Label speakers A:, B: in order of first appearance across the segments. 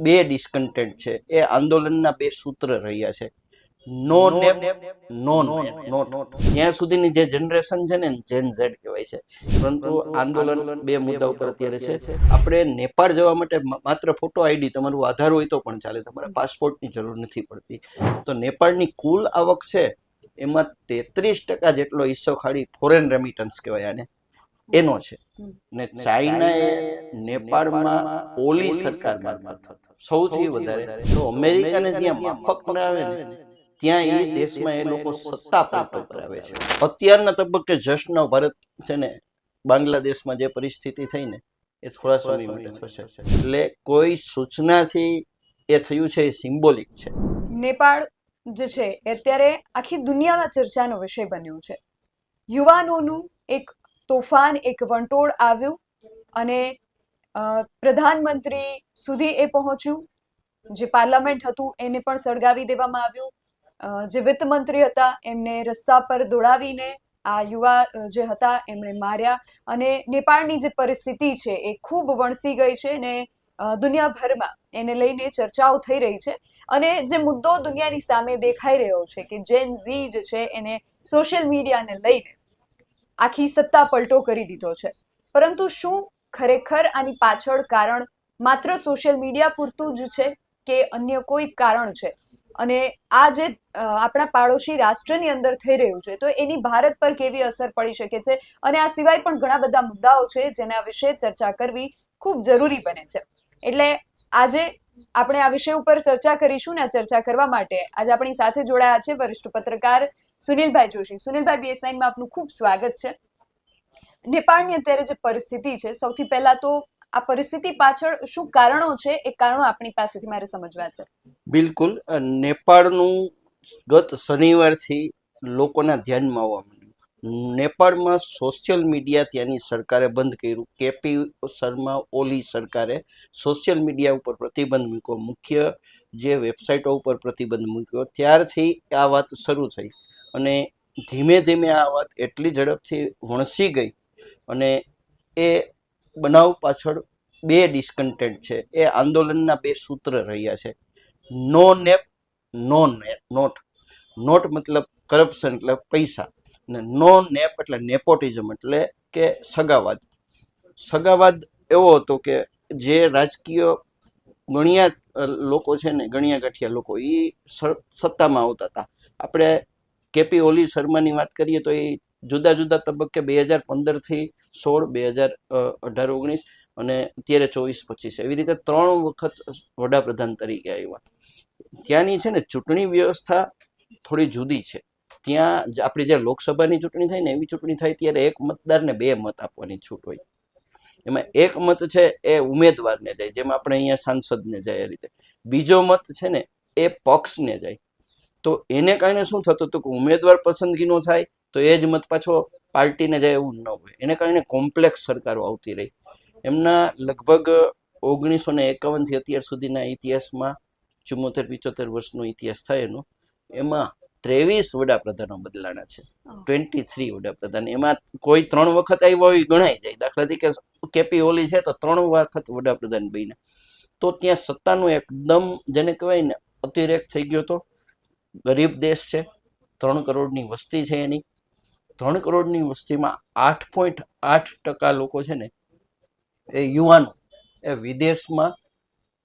A: બે ડિસ્કન્ટેન્ટ છે. એ આંદોલનના બે સૂત્ર રહ્યા છે. નો નેપ નો નો ત્યાં સુધીની જે જનરેશન છે ને જેન ઝેડ કહેવાય છે. પરંતુ આંદોલન બે મુદ્દા ઉપર અત્યારે છે. આપણે નેપાળ જવા માટે માત્ર ફોટો આઈડી તમારું આધાર હોય તો પણ ચાલે. તમારે પાસપોર્ટની જરૂર નથી પડતી. તો નેપાળની કુલ આવક છે એમાં તેત્રીસ ટકા જેટલો હિસ્સો ખાલી ફોરેન રેમિટન્સ કહેવાય આને. એનો છે. ને ચાઇના એ નેપાળમાં ઓલી સરકાર મારફત સૌથી વધારે તો અમેરિકાને જ્યાં માફક ના આવે ને ત્યાં એ દેશમાં એ લોકો સત્તા પ્રાપ્ત કરાવે છે. અત્યારના તબક્કે જશ્ન ભારત છે ને બાંગ્લાદેશમાં જે પરિસ્થિતિ થઈ ને એ થોડા સમય માટે થશે. એટલે કોઈ સૂચનાથી એ થયું છે એ સિમ્બોલિક છે.
B: નેપાળ જે છે અત્યારે આખી દુનિયામાં ચર્ચાનો વિષય બન્યો છે. યુવાનોનું એક તોફાન એક વંટોળ આવ્યું અને પ્રધાનમંત્રી સુધી એ પહોંચ્યું. જે પાર્લામેન્ટ હતું એને પણ સળગાવી દેવામાં આવ્યું. જે વિત્ત મંત્રી હતા એમને રસ્તા પર દોડાવીને આ યુવા જે હતા એમણે માર્યા. અને નેપાળની જે પરિસ્થિતિ છે એ ખૂબ વણસી ગઈ છે ને દુનિયાભરમાં એને લઈને ચર્ચાઓ થઈ રહી છે. અને જે મુદ્દો દુનિયાની સામે દેખાઈ રહ્યો છે કે જેન ઝી જે છે એને સોશિયલ મીડિયાને લઈને આખી સત્તા પલટો કરી દીધો છે. પરંતુ શું ખરેખર આની પાછળ કારણ માત્ર સોશિયલ મીડિયા પૂરતું જ છે કે અન્ય કોઈ કારણ છે? અને આ જે આપણા પાડોશી રાષ્ટ્રની અંદર થઈ રહ્યું છે, તો એની ભારત પર કેવી અસર પડી શકે છે? અને આ સિવાય પણ ઘણા બધા મુદ્દાઓ છે જેના વિશે ચર્ચા કરવી ખૂબ જરૂરી બને છે. એટલે આજે આપણે આ વિષય ઉપર ચર્ચા કરીશું ને ચર્ચા કરવા માટે આજે આપણી સાથે જોડાયા છે વરિષ્ઠ પત્રકાર સુનિલભાઈ જોશી. સુનિલભાઈ બીએસમાં આપનું ખૂબ સ્વાગત છે. નેપાળની અત્યારે જે પરિસ્થિતિ છે, સૌથી પહેલા તો આ પરિસ્થિતિ પાછળ શું કારણો છે? એ કારણો આપણી પાસેથી મારે સમજવા છે.
A: બિલકુલ. નેપાળનું ગત શનિવારથી લોકોના ધ્યાનમાં આવવા માંડ્યું. નેપાળમાં સોશિયલ મીડિયા ત્યાંની સરકારે બંધ કર્યું. કેપી શર્મા ઓલી સરકારે સોશિયલ મીડિયા ઉપર પ્રતિબંધ મૂક્યો. મુખ્ય જે વેબસાઇટો ઉપર પ્રતિબંધ મૂક્યો. ત્યારથી આ વાત શરૂ થઈ. અને ધીમે ધીમે આ વાત એટલી ઝડપથી વણસી ગઈ અને એ બનાવ પાછળ બે ડિસ્કન્ટેન્ટ છે. એ આંદોલનના બે સૂત્ર રહ્યા છે. નો નેપ નો નોટ નોટ મતલબ કરપ્શન એટલે પૈસા. ને નો નેપ એટલે નેપોટિઝમ એટલે કે સગાવાદ. સગાવાદ એવો હતો કે જે રાજકીય ગણ્યા લોકો છે ને ગણ્યા ગાંઠિયા લોકો એ સત્તામાં આવતા હતા. આપણે કેપી ઓલી શર્માની વાત કરીએ તો એ જુદા જુદા તબક્કે બે હજાર પંદરથી સોળ, બે હજાર અઢાર, ઓગણીસ અને અત્યારે ચોવીસ, પચીસ એવી રીતે ત્રણ વખત વડાપ્રધાન તરીકે આવ્યા ત્યાંની છે ને ચૂંટણી વ્યવસ્થા થોડી જુદી છે. ત્યાં આપણી જે લોકસભાની ચૂંટણી થાય ને એવી ચૂંટણી થાય ત્યારે એક મતદારને બે મત આપવાની છૂટ હોય. એમાં એક મત છે એ ઉમેદવારને જાય, જેમ આપણે અહીંયા સાંસદને જાય એ રીતે. બીજો મત છે ને એ પક્ષને જાય. તો એને કારણે શું થતું હતું કે ઉમેદવાર પસંદગીનો થાય તો એ જ મત પાછો પાર્ટીને જાય એવું ન હોય. એને કારણે કોમ્પ્લેક્સ સરકારો આવતી રહી. એમના લગભગ ઓગણીસો ને એકાવનથી અત્યાર સુધીના ઇતિહાસમાં ચુમ્મોતેર પિચોતેર વર્ષનો ઇતિહાસ થાય એનો. એમાં ત્રેવીસ વડાપ્રધાનો બદલાણા છે. ટ્વેન્ટી થ્રી વડાપ્રધાન. એમાં કોઈ ત્રણ વખત આવ્યો હોય ગણાય જાય. દાખલા તરીકે કેપી ઓલી છે તો ત્રણ વખત વડાપ્રધાન બન્યા. તો ત્યાં સત્તાનું એકદમ જેને કહેવાય ને અતિરેક થઈ ગયો તો ગરીબ દેશ છે, ત્રણ કરોડની વસ્તી છે એની. ત્રણ કરોડની વસ્તીમાં આઠ પોઈન્ટ આઠ ટકા લોકો છે ને, એ યુવાનો, એ વિદેશમાં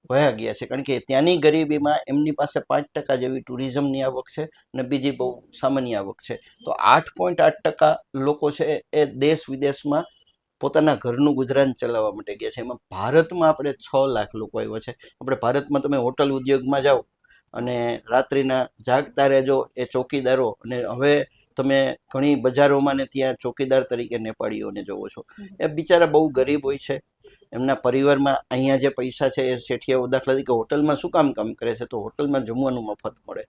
A: વયા ગયા છે. કારણ કે ત્યાંની ગરીબીમાં એમની પાસે પાંચ ટકા જેવી ટુરિઝમની આવક છે અને બીજી બહુ સામાન્ય આવક છે. તો આઠ પોઈન્ટ આઠ ટકા લોકો છે એ દેશ વિદેશમાં પોતાના ઘરનું ગુજરાન ચલાવવા માટે ગયા છે. એમાં ભારતમાં આપણે છ લાખ લોકો આવ્યા છે. આપણે ભારતમાં તમે હોટલ ઉદ્યોગમાં જાઓ અને રાત્રિના જાગતા રહેજો એ ચોકીદારો. અને હવે તમે ઘણી બજારોમાં ને ત્યાં ચોકીદાર તરીકે નેપાળીઓને જોવો છો. એ બિચારા બહુ ગરીબ હોય છે. એમના પરિવારમાં અહીંયા જે પૈસા છે એ શેઠિયાઓ દાખલા તરીકે હોટલમાં શું કામ કામ કરે છે? તો હોટલમાં જમવાનું મફત મળે.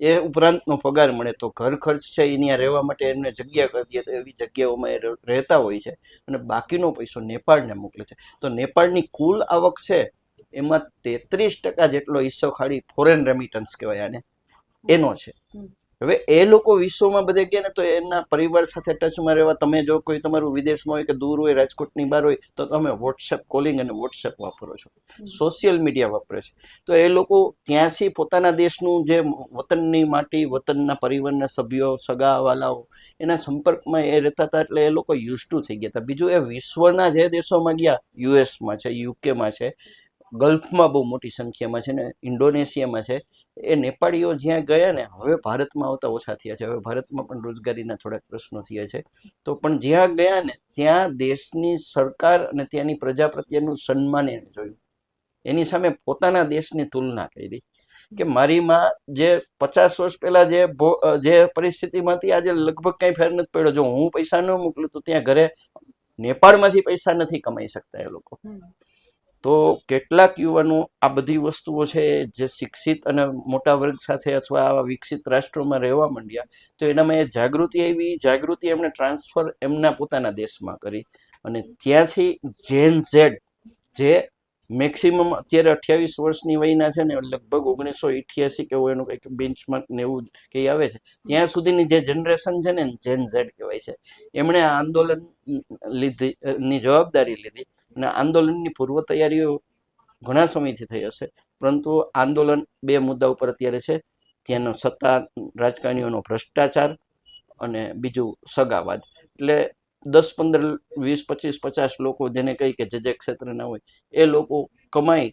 A: એ ઉપરાંતનો પગાર મળે. તો ઘર ખર્ચ છે એ ત્યાં રહેવા માટે એમને જગ્યા કરી દે તો એવી જગ્યાઓમાં એ રહેતા હોય છે. અને બાકીનો પૈસો નેપાળને મોકલે છે. તો નેપાળની કુલ આવક છે એમાં તેત્રીસ ટકા જેટલો હિસ્સો ખાલી ફોરેન રેમિટન્સ કહેવાય આને. એનો છે. હવે એ લોકો વિશ્વમાં બધે ગયા ને તો એના પરિવાર સાથે ટચમાં રહેવા તમે જો કોઈ તમારું વિદેશમાં હોય કે દૂર હોય રાજકોટની બહાર હોય તો તમે વોટ્સએપ કોલિંગ અને વોટ્સએપ વાપરો છો. સોશિયલ મીડિયા વાપરે છે. તો એ લોકો ત્યાંથી પોતાના દેશનું જે વતનની માટી વતનના પરિવારના સભ્યો સગાવાલાઓ એના સંપર્કમાં એ રહેતા હતા એટલે એ લોકો યુઝ ટુ થઈ ગયા હતા. બીજું એ વિશ્વના જે દેશોમાં ગયા યુએસમાં છે યુકેમાં છે ગલ્ફમાં બહુ મોટી સંખ્યામાં છે ને ઇન્ડોનેશિયામાં છે, એ નેપાળીઓ જ્યાં ગયા ને, હવે ભારતમાં આવતા ઓછા થયા છે. હવે ભારતમાં પણ રોજગારીના થોડાક પ્રશ્નો થયા છે. તો પણ જ્યાં ગયા ને, ત્યાં દેશની સરકાર અને ત્યાંની પ્રજા પ્રત્યેનું સન્માન એને જોયું. એની સામે પોતાના દેશની તુલના કરી કે મારી માં જે પચાસ વર્ષ પહેલા જે જે પરિસ્થિતિમાંથી આજે લગભગ કઈ ફેર નથી પડ્યો. જો હું પૈસા ન મોકલું તો ત્યાં ઘરે નેપાળમાંથી પૈસા નથી કમાઈ શકતા એ લોકો. તો કેટલાક યુવાનો આ બધી વસ્તુઓ છે જે શિક્ષિત અને મોટા વર્ગ સાથે અથવા આવા વિકસિત રાષ્ટ્રોમાં રહેવા માંડ્યા, તો એનામાં એ જાગૃતિ આવી. જાગૃતિ એમણે ટ્રાન્સફર એમના પોતાના દેશમાં કરી. અને ત્યાંથી જેન ઝેડ જે મેક્સિમમ અત્યારે અઠ્યાવીસ વર્ષની વયના છે ને, લગભગ ઓગણીસો ઇઠ્યાસી કે એનું કંઈક બેન્ચમાર્ક ને એવું કંઈ આવે છે, ત્યાં સુધીની જે જનરેશન છે ને જેન ઝેડ કહેવાય છે. એમણે આ આંદોલન લીધી ની જવાબદારી લીધી. અને આંદોલનની પૂર્વ તૈયારીઓ ઘણા સમયથી થઈ હશે. પરંતુ આંદોલન બે મુદ્દા ઉપર અત્યારે છે. ત્યાંનો સત્તા, રાજકારણીઓનો ભ્રષ્ટાચાર અને બીજું સગાવાદ. એટલે દસ પંદર, વીસ, પચીસ, પચાસ લોકો જેને કહી કે જે જે ક્ષેત્રના હોય, એ લોકો કમાઈ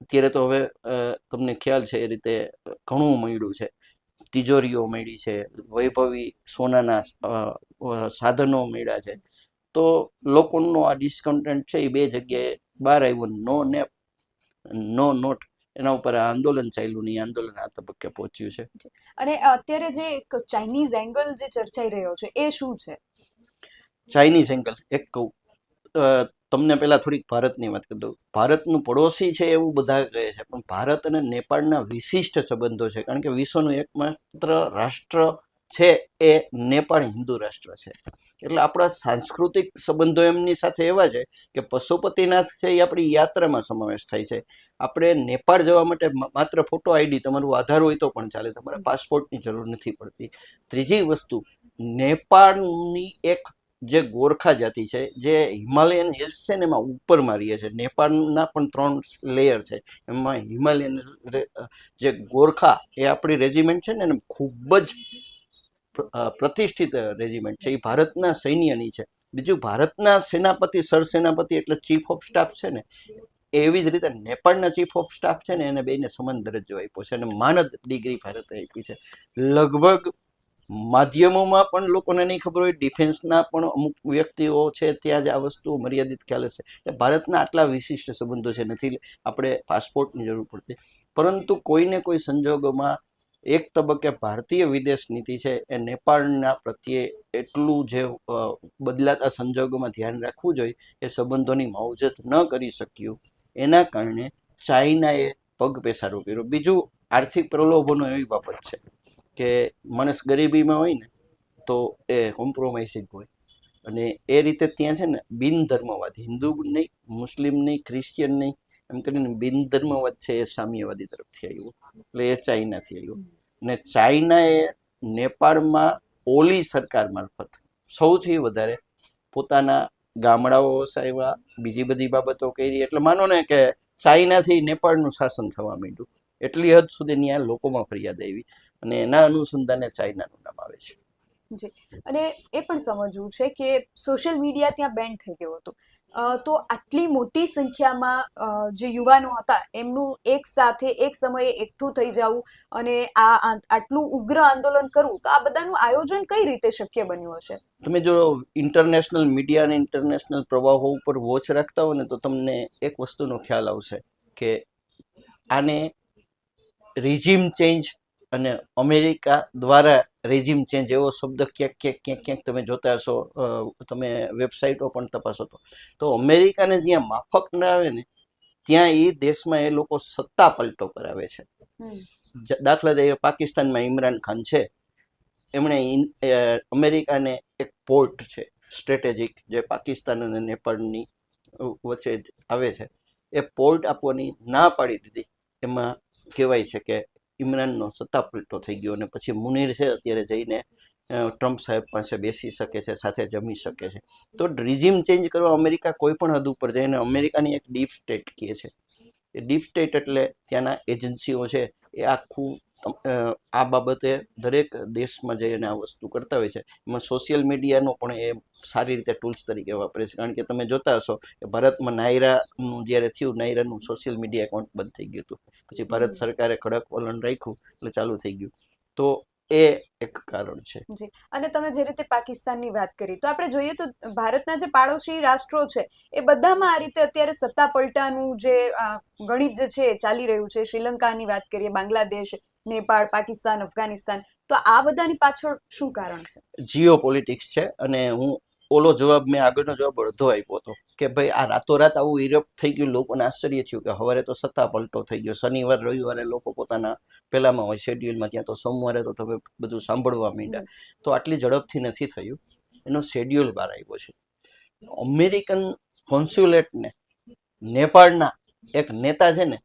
A: અત્યારે તો હવે તમને ખ્યાલ છે એ રીતે ઘણું મળ્યું છે. તિજોરીઓ મળી છે, વૈભવી સોનાના સાધનો મળ્યા છે. તો લોકોનો આ ડિસ્કન્ટેન્ટ છે એ બે જગ્યાએ બહાર આવ્યું નો નેપ નો નોટ એના ઉપર આ આંદોલન ચાલ્યું ને એ આંદોલન આ તબક્કે પહોંચ્યું છે.
B: અને અત્યારે જે એક ચાઇનીઝ એંગલ જે ચર્ચાઈ રહ્યો છે એ શું છે?
A: ચાઇનીઝ એંગલ એક કહું. તમને પહેલાં થોડીક ભારતની વાત કરી દઉં. ભારતનું પડોશી છે એવું બધા કહે છે પણ ભારત અને નેપાળના વિશિષ્ટ સંબંધો છે. કારણ કે વિશ્વનું એકમાત્ર રાષ્ટ્ર છે એ નેપાળ હિન્દુ રાષ્ટ્ર છે. એટલે આપણા સાંસ્કૃતિક સંબંધો એમની સાથે એવા છે કે પશુપતિનાથ છે એ આપણી યાત્રામાં સમાવેશ થાય છે. આપણે નેપાળ જવા માટે માત્ર ફોટો આઈડી તમારું આધાર હોય તો પણ ચાલે, તમારે પાસપોર્ટની જરૂર નથી પડતી. ત્રીજી વસ્તુ, નેપાળની એક જે ગોરખા જાતિ છે, જે હિમાલયન હિલ્સ છે ને એમાં ઉપરમાં મારીએ છે, નેપાળના પણ ત્રણ લેયર છે. એમાં હિમાલયન જે ગોરખા એ આપણી રેજિમેન્ટ છે ને, એને ખૂબ જ પ્રતિષ્ઠિત રેજિમેન્ટ છે. એ ભારતના સૈન્યની છે. બીજું ભારતના સેનાપતિ, સરસેનાપતિ એટલે ચીફ ઓફ સ્ટાફ છે ને, એવી જ રીતે નેપાળના ચીફ ઓફ સ્ટાફ છે ને, એને બેને સમાન દરજ્જો આપ્યો છે અને માનદ ડિગ્રી ભારતે આપી છે. લગભગ માધ્યમોમાં પણ લોકોને નહીં ખબર હોય, ડિફેન્સના પણ અમુક વ્યક્તિઓ છે, ત્યાં જ આ વસ્તુ મર્યાદિત ખ્યાલ હશે. એટલે ભારતના આટલા વિશિષ્ટ સંબંધો છે, નથી આપણે પાસપોર્ટની જરૂર પડતી. પરંતુ કોઈને કોઈ સંજોગોમાં એક તબક્કે ભારતીય વિદેશ નીતિ છે એ નેપાળના પ્રત્યે એટલું જે બદલાતા સંજોગોમાં ધ્યાન રાખવું જોઈએ એ સંબંધોની માવજત ન કરી શક્યું. એના કારણે ચાઇનાએ પગ પેસારો કર્યો. બીજું આર્થિક પ્રલોભનો એવી બાબત છે કે માણસ ગરીબીમાં હોય ને, તો એ કોમ્પ્રોમાઇઝિંગ હોય. અને એ રીતે ત્યાં છે ને બિન ધર્મવાદ હિન્દુ નહીં, મુસ્લિમ નહીં ક્રિશ્ચિયન નહીં, એમ કરીને બિન ધર્મવાદ છે એ સામ્યવાદી તરફથી આવ્યું. એટલે એ ચાઇનાથી આવ્યું. ને ચાઇનાએ નેપાળમાં ઓલી સરકાર મારફત સૌથી વધારે પોતાના ગામડાઓ વસાવ્યા, બીજી બધી બાબતો કરી. એટલે માનો ને કે ચાઇનાથી નેપાળનું શાસન થવા માંડ્યું. એટલી હદ સુધી ત્યાં લોકોમાં ફરિયાદ આવી અને એના અનુસંધાને ચાઇનાનું નામ આવે છે.
B: અને એ પણ સમજવું છે કે સોશિયલ મીડિયા ત્યાં બેન્ડ થઈ ગયું હતું. તો આટલી મોટી સંખ્યામાં જે યુવાનો હતા, એમનું એક સાથે એક સમયે એકઠું થઈ જવું અને આ આટલું ઉગ્ર આંદોલન કરવું, તો આ બધાનું આયોજન કઈ રીતે શક્ય બન્યું હશે?
A: તમે જો ઇન્ટરનેશનલ મીડિયા અને ઇન્ટરનેશનલ પ્રવાહો ઉપર વોચ રાખતા હો ને, તો તમને એક વસ્તુનો ખ્યાલ આવશે કે આને રિઝિમ ચેન્જ અને અમેરિકા દ્વારા રેજિમ ચેન્જ એવો શબ્દ ક્યાંક ક્યાંક ક્યાંક ક્યાંક તમે જોતા હશો તમે વેબસાઇટો પણ તપાસો તો. તો અમેરિકાને જ્યાં માફક ના આવે ને ત્યાં એ દેશમાં એ લોકો સત્તા પલટો કરાવે છે. દાખલા તરીકે પાકિસ્તાનમાં ઇમરાન ખાન છે. એમણે અમેરિકાને એક પોર્ટ છે સ્ટ્રેટેજિક જે પાકિસ્તાન અને નેપાળની વચ્ચે આવે છે. એ પોર્ટ આપવાની ના પાડી દીધી. એમાં કહેવાય છે કે ઇમરાનનો સત્તા પલટો થઈ ગયો અને પછી મુનીર છે અત્યારે જઈને ટ્રમ્પ સાહેબ પાસે બેસી શકે છે, સાથે જમી શકે છે. તો રિઝિમ ચેન્જ કરવા અમેરિકા કોઈ પણ હદ ઉપર જાય અને અમેરિકાની એક ડીપ સ્ટેટ કહે છે. એ ડીપ સ્ટેટ એટલે ત્યાંના એજન્સીઓ છે, એ આખું આ બાબતે દરેક દેશમાં જઈને આ વસ્તુ કરતા હોય છે. એમાં સોશિયલ મીડિયાનો પણ એ સારી રીતે ટૂલ્સ તરીકે વાપરે છે. કારણ કે તમે જોતા હશો કે ભારતમાં નાયરાનું જ્યારે થયું નાયરાનું સોશિયલ મીડિયા એકાઉન્ટ બંધ થઈ ગયું હતું. પછી ભારત સરકારે કડક વલણ રાખ્યું એટલે ચાલુ થઈ ગયું. તો એ એક કારણ છે.
B: અને તમે જે રીતે પાકિસ્તાનની વાત કરી તો આપણે જોઈએ તો ભારતના જે પાડોશી રાષ્ટ્રો છે એ બધામાં આ રીતે અત્યારે સત્તા પલટાનું જે ગણિત જે છે ચાલી રહ્યું છે. શ્રીલંકાની વાત કરીએ બાંગ્લાદેશ નેપાળ પાકિસ્તાન અફઘાનિસ્તાન. તો આ બધાની પાછળ શું કારણ છે?
A: જીઓ પોલિટિક્સ છે અને હું ઓલો જવાબ મેં આગળનો જવાબ અડધો આપ્યો હતો કે ભાઈ આ રાતોરાત આવું ઇરપ થઈ ગયું, લોકોને આશ્ચર્ય થયું કે હવારે તો સત્તા પલટો થઈ ગયો. શનિવાર, રવિવારે લોકો પોતાના પહેલામાં હોય શેડ્યુલમાં ત્યાં તો સોમવારે તો તમે બધું સાંભળવા માંડ્યા. તો આટલી ઝડપથી નથી થયું. એનો શેડ્યુલ બહાર આવ્યો છે. અમેરિકન કોન્સ્યુલેટને, નેપાળના એક નેતા છે ને,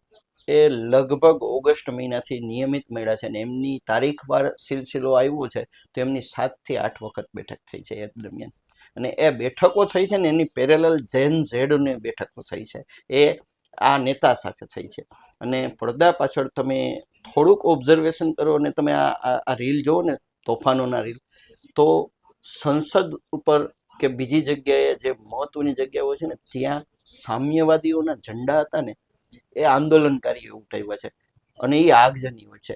A: એ લગભગ ઓગસ્ટ મહિનાથી નિયમિત મળ્યા છે ને, એમની તારીખવાર સિલસિલો આવ્યો છે, તો એમની સાતથી આઠ વખત બેઠક થઈ છે એ દરમિયાન. અને એ બેઠકો થઈ છે ને એની પેરેલલ જેન ઝેડની બેઠકો થઈ છે. એ આ નેતા સાથે થઈ છે. અને પડદા પાછળ તમે થોડુંક ઓબ્ઝર્વેશન કરો અને તમે આ, આ- રીલ જુઓ ને, તોફાનોના રીલ તો સંસદ ઉપર કે બીજી જગ્યાએ જે મહત્વની જગ્યાઓ છે ને, ત્યાં સામ્યવાદીઓના ઝંડા હતા ને, એ આંદોલનકારીઓ ઉઠાવ્યા છે. અને એ આગજની છે.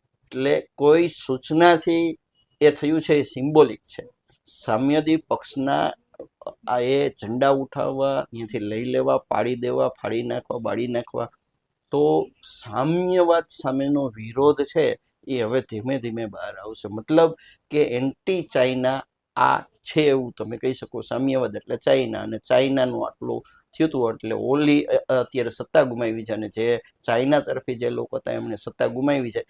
A: એટલે કોઈ સૂચનાથી એ થયું છે, એ સિમ્બોલિક છે. સામ્યવાદી પક્ષના આ એ ઝંડા ઉઠાવવા ત્યાંથી લઈ લેવા, પાડી દેવા, ફાડી નાખવા, બાળી નાખવા, તો સામ્યવાદ સામેનો વિરોધ છે એ હવે ધીમે ધીમે બહાર આવશે. મતલબ કે એન્ટી ચાઇના આ છે એવું તમે કહી શકો, સામ્યવાદ એટલે ચાઇના અને ચાઇનાનું આટલું થયું હતું એટલે ઓલી અત્યારે સત્તા ગુમાવી છે અને જે ચાઇના તરફી જે લોકો હતા એમણે સત્તા ગુમાવી છે.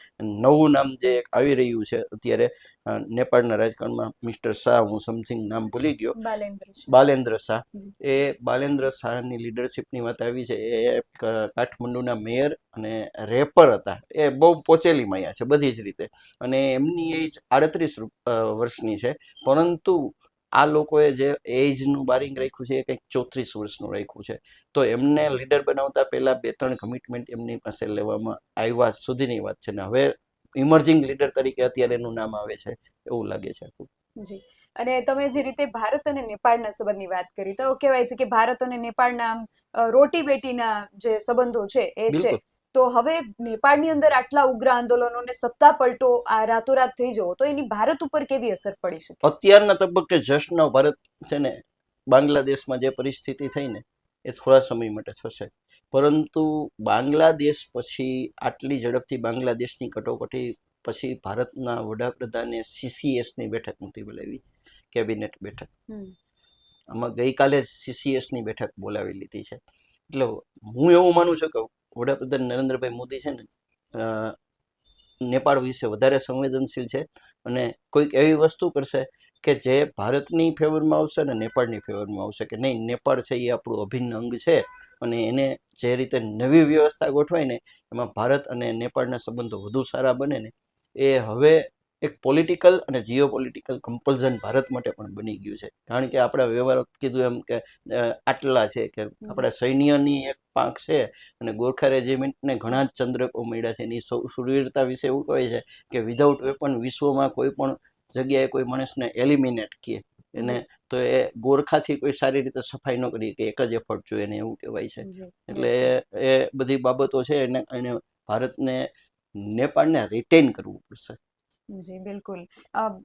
A: નવું નામ જે આવી રહ્યું છે અત્યારે નેપાળના રાજકારણમાં મિસ્ટર શાહ હું સમથિંગ નામ ભૂલી ગયો.
B: બાલેન્દ્ર
A: શાહ. એ બાલેન્દ્ર શાહની લીડરશિપની વાત આવી છે. એ કાઠમંડુના મેયર અને રેપર હતા. એ બહુ પોચેલી માયા છે બધી જ રીતે. અને એમની એજ આડત્રીસ વર્ષની છે. પરંતુ આ લોકોએ જે એજનું બારિંગ રાખ્યું છે એ કંઈક ચોત્રીસ વર્ષનું રાખ્યું છે. તો એમને લીડર બનાવતા પહેલા બે ત્રણ કમિટમેન્ટ એમની પાસે લેવામાં આવ્યા સુધીની વાત છે ને. હવે ઇમર્જિંગ લીડર તરીકે અત્યારે એનું નામ આવે છે એવું લાગે છે આખું.
B: જી. અને તમે જે રીતે ભારત અને નેપાળના સંબંધની વાત કરી તો કહેવાય છે કે ભારત અને નેપાળના રોટી બેટીના જે સંબંધો છે એ છે. તો હવે નેપાળની અંદર આટલા ઉગ્ર આંદોલનોને સત્તા પલટો આ રાતોરાત થઈ જવો તો એની ભારત ઉપર કેવી અસર પડી શકે?
A: અત્યારના તબક્કે જશ્ન ભારત છે ને બાંગ્લાદેશમાં જે પરિસ્થિતિ થઈ ને એ થોડા સમય માટે થશે. પરંતુ બાંગ્લાદેશ પછી આટલી ઝડપથી બાંગ્લાદેશની કટોકટી પછી ભારતના વડાપ્રધાને સીસીએસની બેઠક નથી બોલાવી કેબિનેટ બેઠક. આમાં ગઈકાલે જ સીસીએસની બેઠક બોલાવી લીધી છે. એટલે હું એવું માનું છું કે વડાપ્રધાન નરેન્દ્રભાઈ મોદી છે ને નેપાળ વિશે વધારે સંવેદનશીલ છે અને કોઈક એવી વસ્તુ કરશે કે જે ભારતની ફેવરમાં આવશે અને નેપાળની ફેવરમાં આવશે કે નહીં, નેપાળ છે એ આપણું અભિન્ન અંગ છે અને એને જે રીતે નવી વ્યવસ્થા ગોઠવાય ને, એમાં ભારત અને નેપાળના સંબંધો વધુ સારા બને ને, એ હવે એક પોલિટિકલ અને જીઓ પોલિટિકલ કમ્પલ્ઝન ભારત માટે પણ બની ગયું છે. કારણ કે આપણા વ્યવહારો કીધું એમ કે આટલા છે કે આપણા સૈન્યની એક પાંખ છે અને ગોરખા રેજિમેન્ટને ઘણા જ ચંદ્રકો મળ્યા છે. એની સુરવીરતા વિશે એવું કહે છે કે વિધાઉટ વેપન વિશ્વમાં કોઈ પણ જગ્યાએ કોઈ માણસને એલિમિનેટ કહે એને તો એ ગોરખાથી કોઈ સારી રીતે સફાઈ ન કરી કે એક જ એફર્ટ જોઈએ એને એવું કહેવાય છે. એટલે એ બધી બાબતો છે એને એને ભારતને નેપાળને રિટેન કરવું પડશે.
B: જી બિલકુલ.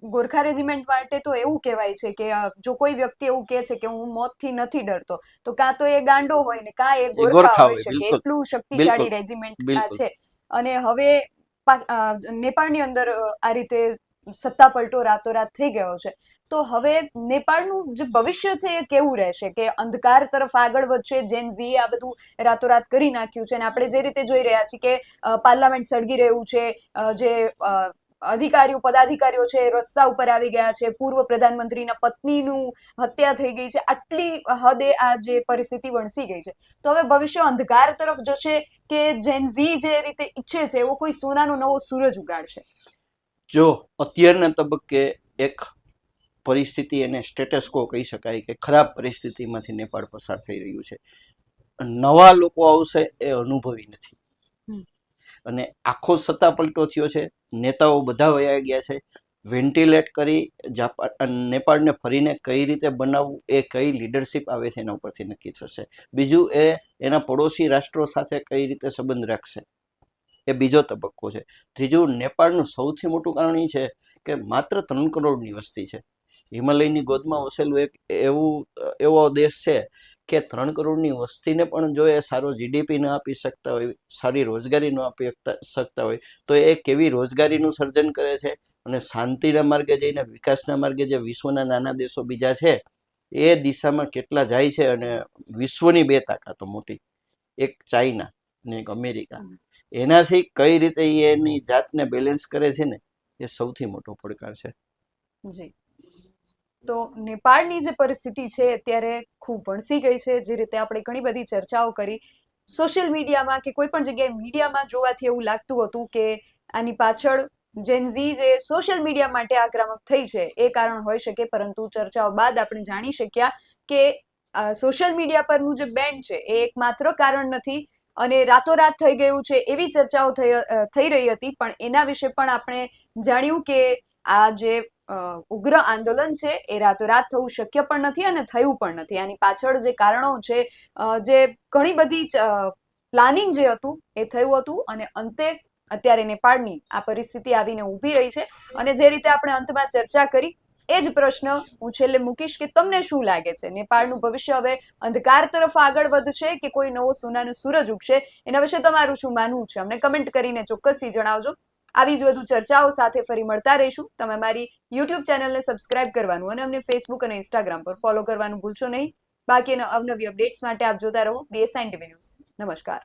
B: ગોરખા રેજિમેન્ટ માટે તો એવું કહેવાય છે કે જો કોઈ વ્યક્તિ એવું કહે છે કે હું મોતથી નથી ડરતો તો કાં તો એ ગાંડો હોય ને કાં એ
A: ગોરખા હોય,
B: શકે એટલું શક્તિશાળી રેજિમેન્ટ આ છે. અને હવે નેપાળની અંદર આ રીતે સત્તા પલટો રાતોરાત થઈ ગયો છે. તો હવે નેપાળનું જે ભવિષ્ય છે એ કેવું રહેશે? કે અંધકાર તરફ આગળ વધશે જેન ઝી આ બધું રાતોરાત કરી નાખ્યું છે અને આપણે જે રીતે જોઈ રહ્યા છીએ કે પાર્લામેન્ટ સળગી રહ્યું છે જે અધિકારીઓ, પદાધિકારીઓ છે, રસ્તા ઉપર આવી ગયા છે, પૂર્વ પ્રધાનમંત્રીના પત્નીનું હત્યા થઈ ગઈ છે, આટલી હદે આ જે પરિસ્થિતિ વણસી ગઈ છે. તો હવે ભવિષ્ય અંધકાર તરફ જશે કે જેન ઝી જે રીતે ઈચ્છે છે, એવો કોઈ સોનાનો નવો સૂરજ ઉગાડશે?
A: જો અત્યારના તબક્કે એક પરિસ્થિતિ એને સ્ટેટસકો કહી શકાય કે ખરાબ પરિસ્થિતિમાંથી નેપાળ પસાર થઈ રહ્યું છે. નવા લોકો આવશે એ અનુભવી નથી. અને આખો સત્તા પલટો થયો છે. નેતાઓ બધા વયા ગયા છે. વેન્ટિલેટ કરી જાપાન નેપાળને ફરીને કઈ રીતે બનાવવું એ કઈ લીડરશિપ આવે છે એના ઉપરથી નક્કી થશે. બીજું એ એના પડોશી રાષ્ટ્રો સાથે કઈ રીતે સંબંધ રાખશે એ બીજો તબક્કો છે. ત્રીજું, નેપાળનું સૌથી મોટું કારણ એ છે કે માત્ર ત્રણ કરોડની વસ્તી છે. હિમાલયની ગોદમાં વસેલું એક એવું એવો દેશ છે કે ત્રણ કરોડની વસ્તીને પણ જો એ સારો જીડીપી ન આપી શકતા હોય સારી રોજગારી ન આપી શકતા- હોય તો એ કેવી રોજગારીનું સર્જન કરે છે અને શાંતિના માર્ગે જઈને વિકાસના માર્ગે જે વિશ્વના નાના દેશો બીજા છે એ દિશામાં કેટલા જાય છે અને વિશ્વની બે તાકાતો મોટી એક ચાઇના અને એક અમેરિકા. એનાથી કઈ રીતે એની જાતને બેલેન્સ કરે છે ને એ સૌથી મોટો પડકાર છે.
B: જી. તો નેપાળની જે પરિસ્થિતિ છે, અત્યારે ખૂબ વણસી ગઈ છે. જે રીતે આપણે ઘણી બધી ચર્ચાઓ કરી. સોશિયલ મીડિયામાં કે કોઈ પણ જગ્યાએ મીડિયામાં જોવાથી એવું લાગતું હતું કે આની પાછળ જેનઝી જે સોશિયલ મીડિયા માટે આક્રમક થઈ છે, એ કારણ હોઈ શકે. પરંતુ ચર્ચાઓ બાદ આપણે જાણી શક્યા કે સોશિયલ મીડિયા પરનું જે બેન છે, એ એકમાત્ર કારણ નથી. અને રાતોરાત થઈ ગયું છે એવી ચર્ચાઓ થઈ રહી હતી. પણ એના વિશે પણ આપણે જાણ્યું કે આ જે ઉગ્ર આંદોલન છે, એ રાતોરાત થવું શક્ય પણ નથી અને થયું પણ નથી. આની પાછળ જે કારણો છે જે ઘણી બધી પ્લાનિંગ જે હતું, એ થયું હતું અને અંતે અત્યારે નેપાળની આ પરિસ્થિતિ આવીને ઊભી રહી છે અને જે રીતે આપણે અંતમાં ચર્ચા કરી, એ જ પ્રશ્ન હું છેલ્લે મૂકીશ કે તમને શું લાગે છે? નેપાળનું ભવિષ્ય હવે અંધકાર તરફ આગળ વધશે કે કોઈ નવો સોનાનું સૂરજ ઉગશે? એના વિશે તમારું શું માનવું છે? અમને કમેન્ટ કરીને ચોક્કસથી જણાવજો. આવી જ વધુ ચર્ચાઓ સાથે ફરી મળતા રહીશું. તમે મારી યુટ્યુબ ચેનલને સબસ્ક્રાઇબ કરવાનું અને અમને ફેસબુક અને ઇન્સ્ટાગ્રામ પર ફોલો કરવાનું ભૂલશો નહીં. બાકીના અવનવી અપડેટ્સ માટે આપ જોતા રહો બીએસઆઈ ટીવી ન્યૂઝ. નમસ્કાર.